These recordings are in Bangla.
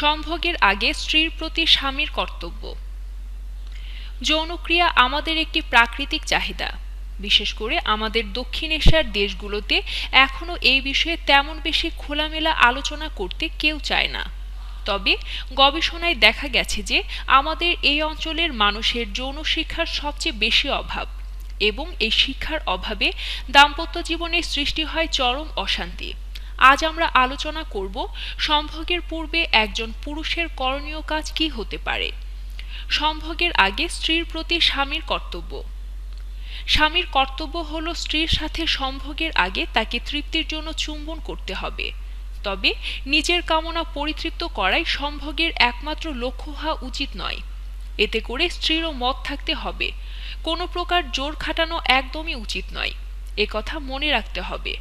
সম্ভোগের আগে স্ত্রীর প্রতি স্বামীর কর্তব্য। যৌনক্রিয়া আমাদের একটি প্রাকৃতিক চাহিদা। বিশেষ করে আমাদের দক্ষিণ এশিয়ার দেশগুলোতে এখনও এই বিষয়ে তেমন বেশি খোলামেলা আলোচনা করতে কেউ চায় না। তবে গবেষণায় দেখা গেছে যে আমাদের এই অঞ্চলের মানুষের যৌন শিক্ষার সবচেয়ে বেশি অভাব এবং এই শিক্ষার অভাবে দাম্পত্য জীবনে সৃষ্টি হয় চরম অশান্তি। আজ আমরা আলোচনা করব সম্ভোগের পূর্বে একজন পুরুষের করণীয় কাজ কি হতে পারে। সম্ভোগের আগে স্ত্রীর প্রতি স্বামীর কর্তব্য। স্বামীর কর্তব্য হল স্ত্রীর সাথে সম্ভোগের আগে তাকে তৃপ্তির জন্য চুম্বন করতে হবে। তবে নিজের কামনা পরিতৃপ্ত করাই সম্ভোগের একমাত্র লক্ষ্য হওয়া উচিত নয়। এতে করে স্ত্রীরও মত থাকতে হবে। কোনো প্রকার জোর খাটানো একদমই উচিত নয়। কথা মনে রাখতে হবে।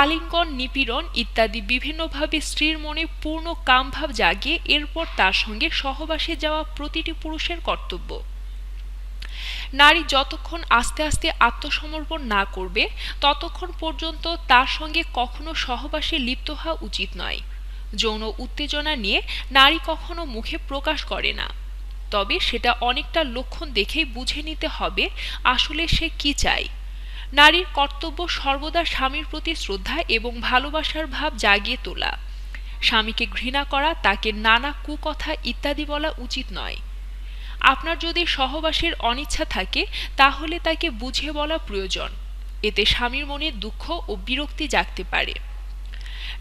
আলিঙ্গন, নিপীড়ন ইত্যাদি বিভিন্নভাবে স্ত্রীর মনে পূর্ণ কামভাব জাগিয়ে এরপর তার সঙ্গে সহবাসে যাওয়া প্রতিটি পুরুষের কর্তব্য। নারী যতক্ষণ আস্তে আস্তে আত্মসমর্পণ না করবে, ততক্ষণ পর্যন্ত তার সঙ্গে কখনো সহবাসে লিপ্ত হওয়া উচিত নয়। যৌন উত্তেজনা নিয়ে নারী কখনো মুখে প্রকাশ করে না। তবে সেটা অনেকটা লক্ষণ দেখেই বুঝে নিতে হবে আসলে সে কি চায়। নারীর কর্তব্য সর্বদা স্বামীর প্রতি শ্রদ্ধা এবং ভালোবাসার ভাব জাগিয়ে তোলা। স্বামীকে ঘৃণা করা, তাকে নানা কুকথা ইত্যাদি বলা উচিত নয়। আপনার যদি সহবাসের অনিচ্ছা থাকে, তাহলে তাকে বুঝে বলা প্রয়োজন। এতে স্বামীর মনে দুঃখ ও বিরক্তি জাগতে পারে।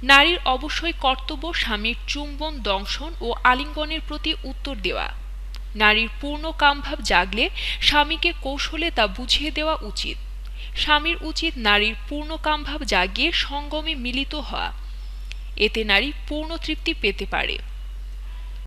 নারীর অবশ্যই কর্তব্য স্বামীর চুম্বন, দংশন ও আলিঙ্গনের প্রতি উত্তর দেওয়া। নারীর পূর্ণ কামভাব জাগলে স্বামীকে কৌশলে তা বুঝিয়ে দেওয়া উচিত। স্বামীর উচিত নারীর পূর্ণ কামভাব জাগিয়ে সঙ্গমে মিলিত হওয়া। এতে নারী পূর্ণ তৃপ্তি পেতে পারে।